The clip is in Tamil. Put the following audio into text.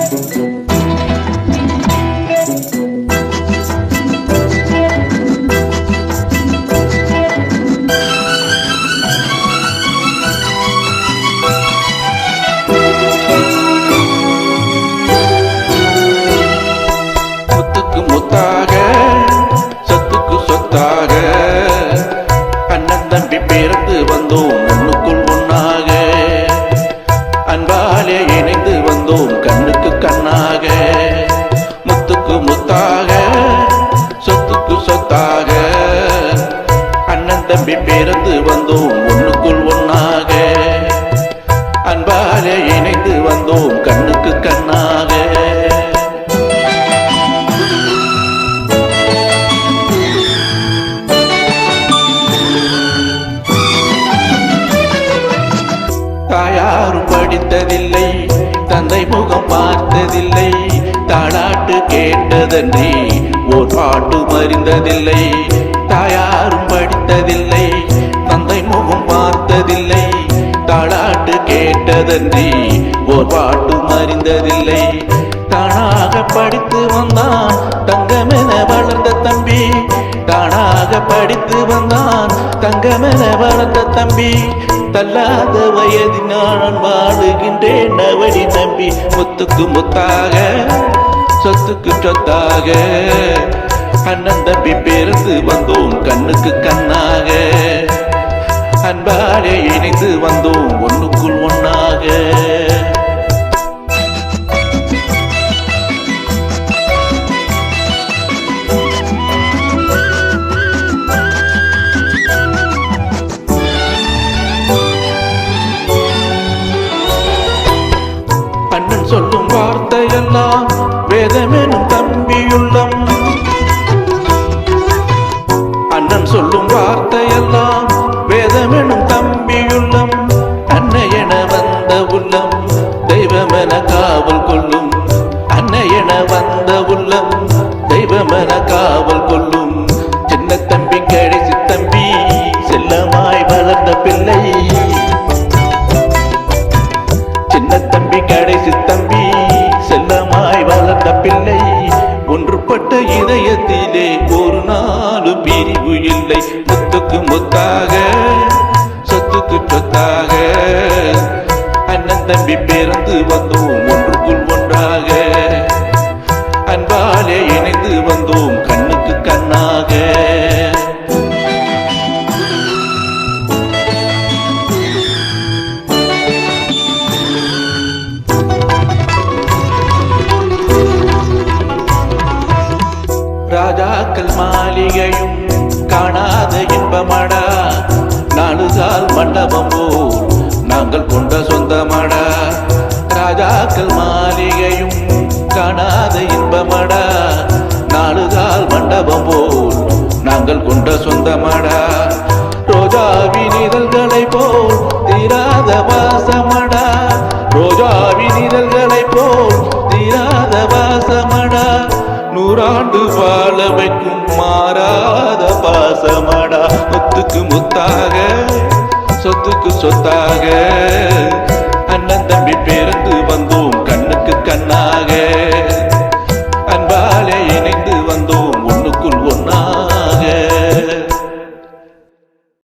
முத்துக்கு தாயாரும் தந்தை முகம் பார்த்ததில்லை. தாளாட்டு கேட்டதன்றி ஓர் பாட்டு மறிந்ததில்லை. தாயாரும் படித்ததில்லை. தந்தை முகம் பார்த்ததில்லை. தாளாட்டு கேட்டதன்றி ஓர் பாட்டு மறிந்ததில்லை. தானாக படித்து வந்தான் தங்கமென படித்து வந்தான். தங்கமென வளர்ந்த தம்பி தள்ளாத வயதினால் நான் வாழுகின்றேன் அவடி நம்பி முத்துக்கு முத்தாக சொத்துக்கு சொத்தாக. அண்ணன் தம்பி பிறந்து வந்தோம் கண்ணுக்கு கண்ணாக. அன்பாலே இணைந்து வந்தோம். உள்ளம் அண்ணன் சொல்லும் வார்த்தை ராஜாக்கள் மாளிகையும் காணாத இன்பமடா. நாலுகால் மண்டபம் போல் நாங்கள் கொண்ட சொந்தமடா ராஜாக்கள் மாளிகையும் காணாத இன்பமடா. நாலுகால் மண்டபம் போல் நாங்கள் கொண்ட சொந்தமடா நூறாண்டு வாழ வைக்கும் மாறாத பாசமடா. முத்துக்கு முத்தாக சொத்துக்கு சொத்தாக. அண்ணன் தம்பி பிறந்து வந்தோம் கண்ணுக்கு கண்ணாக.